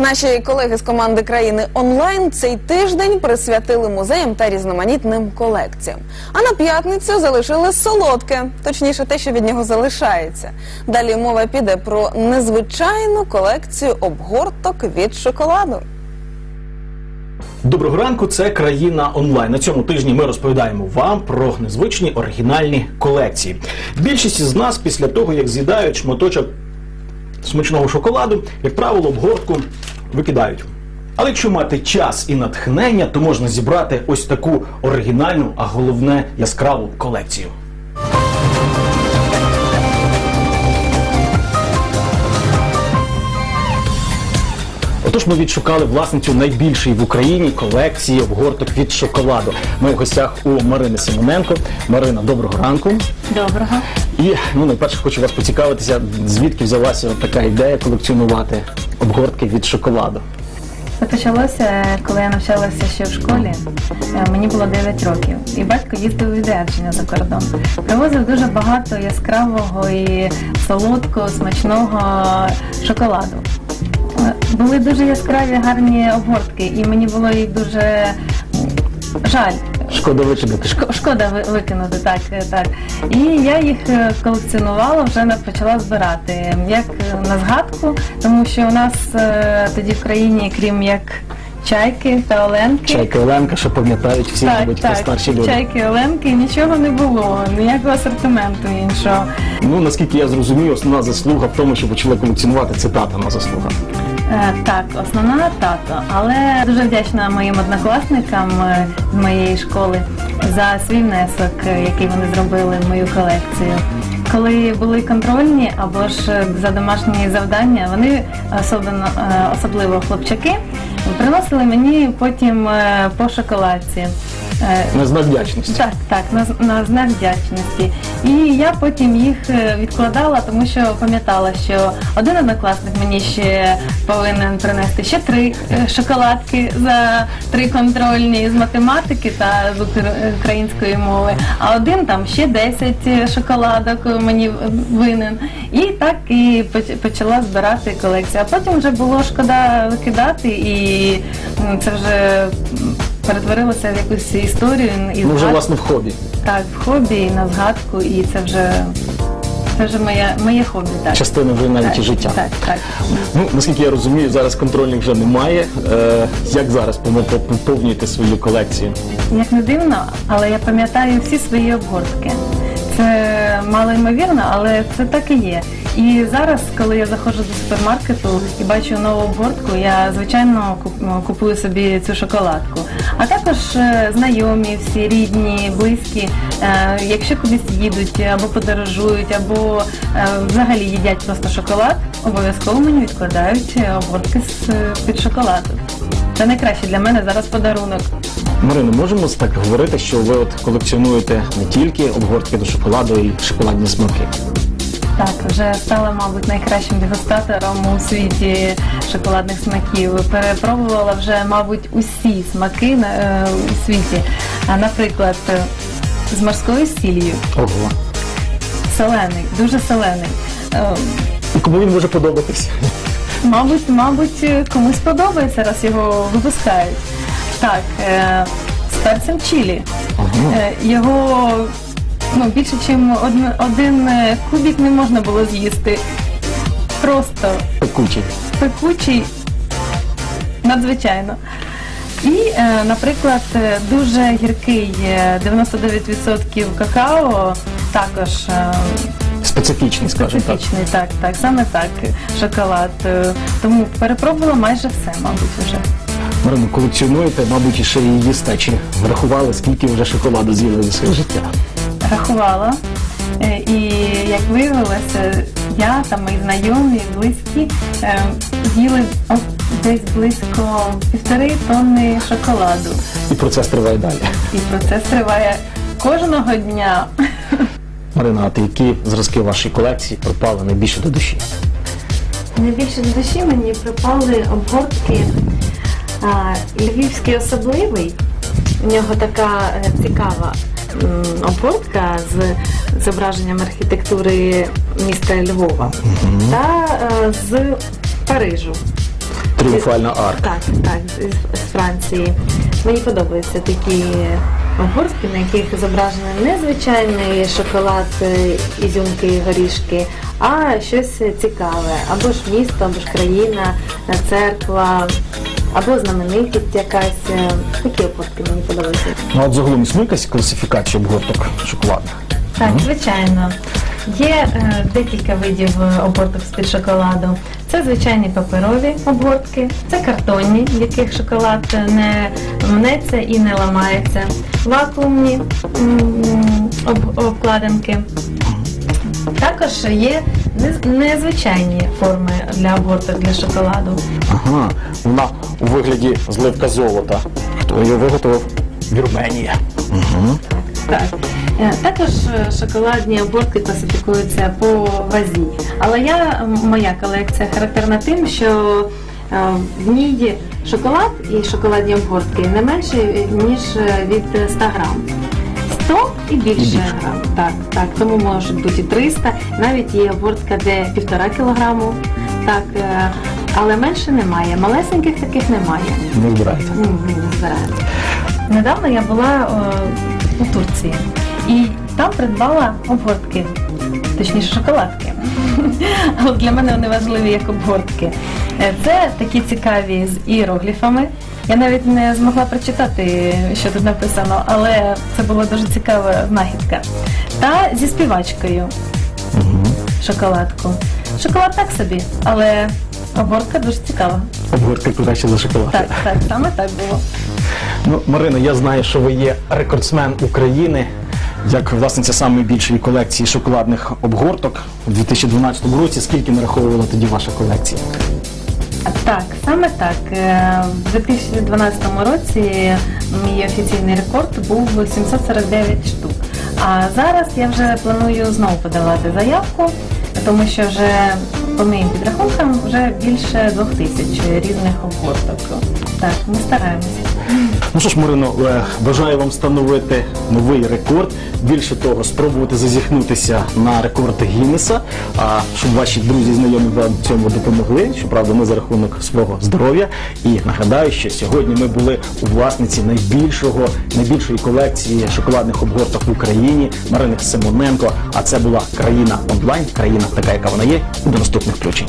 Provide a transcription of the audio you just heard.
Наші колеги з команди країни онлайн цей тиждень присвятили музеям та різноманітним колекціям. А на п'ятницю залишили солодке, точніше, те, що від нього залишається. Далі мова піде про незвичайну колекцію обгорток від шоколаду. Доброго ранку, це країна онлайн. На цьому тижні ми розповідаємо вам про незвичні оригінальні колекції. Більшість з нас після того, як з'їдають шматочок смачного шоколаду, як правило, обгортку викидають. Але якщо мати час і натхнення, то можна зібрати ось таку оригінальну, а головне яскраву колекцію. Отож, ми відшукали власницю найбільшої в Україні колекції обгорток від шоколаду. Ми в гостях у Марини Симоненко. Марина, доброго ранку. Доброго. І ну найперше хочу вас поцікавитися, звідки взялася така ідея колекціонувати обгортки від шоколаду. Це почалося, коли я навчалася ще в школі. Е, Мені було 9 років, і батько їздив у відрядження за кордон. Привозив дуже багато яскравого і солодкого, смачного шоколаду. Е, Були дуже яскраві, гарні обгортки, і мені було їх дуже жаль. Шкода викидати. Шко- Шкода викинути, так, е, так. І я їх е, колекціонувала, вже на- почала збирати. Як е, на згадку, тому що у нас тоді в країні, крім як чайки та оленки. Чайка Оленка, що пам'ятають всі, Так, мабуть, так, старші люди. чайки, оленки, нічого не було, ніякого асортименту іншого. Ну наскільки я зрозумів, основна заслуга в тому, що почали колекціонувати це татина заслуга. Е, Так, основна тато, але дуже вдячна моїм однокласникам е, з моєї школи за свій внесок, е, який вони зробили в мою колекцію. Коли були контрольні або ж за домашні завдання, вони особливо, особливо хлопчаки приносили мені потім по шоколадці. Е, На знак вдячності. так, так, на, на знак вдячності. І я потім їх е, відкладала, тому що пам'ятала, що один однокласник мені ще повинен принести ще три е, шоколадки за три контрольні з математики та з української мови, а один там ще 10 шоколадок мені винен. І так і почала збирати колекцію. А потім вже було шкода викидати, і це вже перетворилося в якусь історію і Ну вже згадку. власне в хобі. Так, в хобі і на згадку, і це вже це вже моє, моє хобі. Так. Частина вже навіть так, життя. Так, так. Ну наскільки я розумію, зараз контрольних вже немає. Е, як зараз помо- поповнюєте свою колекцію? Як не дивно, але я пам'ятаю всі свої обгортки. Це мало ймовірно, але це так і є. І зараз, коли я заходжу до супермаркету і бачу нову обгортку, я звичайно куп- купую собі цю шоколадку. А також е, знайомі, всі рідні, близькі, е, якщо кудись їдуть або подорожують, або е, взагалі їдять просто шоколад, обов'язково мені відкладають обгортки з е, під шоколаду. Це найкраще для мене зараз подарунок. Марина, можемо так говорити, що ви от колекціонуєте не тільки обгортки до шоколаду, й шоколадні смаки. Так, вже стала, мабуть, найкращим дегустатором у світі шоколадних смаків. Перепробувала вже, мабуть, усі смаки на- е, у світі. А, наприклад, е, з морською сіллю, Ого. солений, дуже солений. Е, І кому він може подобатися? Мабуть, мабуть, е, комусь подобається, раз його випускають. Так, е, з перцем чилі. Е, Його ну, більше, ніж один, один е, кубик не можна було з'їсти. Просто Пекучий. пекучий, надзвичайно. І, е, наприклад, е, дуже гіркий е, 99% какао, також Специфічний, скажімо так. специфічний, так, так, саме так, шоколад. Тому перепробувала майже все, мабуть, вже. Марину, колекціонуєте, мабуть, і ще і їсте. Чи врахували, скільки вже шоколаду з'їли за своє життя? Рахувала. Е, І як виявилося, я та мої знайомі, близькі е, з'їли десь близько півтори тонни шоколаду. І процес триває далі. І процес триває кожного дня. Марина, а ти які зразки вашої колекції пропали найбільше до душі? Найбільше до душі мені припали обгортки. А, Львівський особливий. У нього така е, цікава обгортка з зображенням архітектури міста Львова та е, з Парижу. Тріумфальна арка. Так, так, з, Франції. Мені подобаються такі обгортки, на яких зображений не звичайний шоколад, е, ізюмки, горішки, а щось цікаве. Або ж місто, або ж країна, церква, або знаменитість якась. Е, Такі обгортки мені подобаються. Ну, от загалом існує якась класифікація обгорток шоколадних. Так, звичайно. Є е, декілька видів е, обгорток з-під шоколаду. Це звичайні паперові обгортки, це картонні, в яких шоколад не мнеться і не ламається, вакуумні м, об- обкладинки. Також є незвичайні форми для обгорток для шоколаду. Ага, вона у вигляді зливка золота. Хто її виготовив? Вірменія. Угу. Так. Е, Також е, шоколадні обгортки класифікуються по вазі. Але я, моя колекція характерна тим, що е, в ній шоколад і шоколадні обгортки не менше, ніж від 100 грам. 100 і більше, більше. грам. Так, так. Тому можуть бути і 300, навіть є обгортка, де півтора кілограму. Так, е, але менше немає. Малесеньких таких немає. Не збирається. Ні, ні, не збираємо. Недавно я була е, у Турції і там придбала обгортки, точніше шоколадки. Але для мене вони важливі як обгортки. Е, Це такі цікаві з іерогліфами. Я навіть не змогла прочитати, що тут написано, але це була дуже цікава знахідка. Та зі співачкою шоколадку. Шоколад так собі, але обгортка дуже цікава. Обгортка краще за шоколад. Так, так, саме так було. Ну, Марина, я знаю, що ви є рекордсмен України. Як власниця самої більшої колекції шоколадних обгорток у 2012 році, скільки нараховувала тоді ваша колекція? Так, саме так. Е, В 2012 році мій офіційний рекорд був 749 штук. А зараз я вже планую знову подавати заявку, тому що вже по моїм підрахункам вже більше двох тисяч різних обгорток. Так, ми стараємося. Ну що ж, Марино, е, бажаю вам встановити новий рекорд. Більше того, спробувати зазіхнутися на рекорд Гіннеса, щоб ваші друзі і знайомі вам цьому допомогли. Щоправда, ми за рахунок свого здоров'я. І нагадаю, що сьогодні ми були у власниці найбільшого, найбільшої колекції шоколадних обгорток в Україні Марини Симоненко. А це була країна онлайн, країна така, яка вона є. До наступних включень.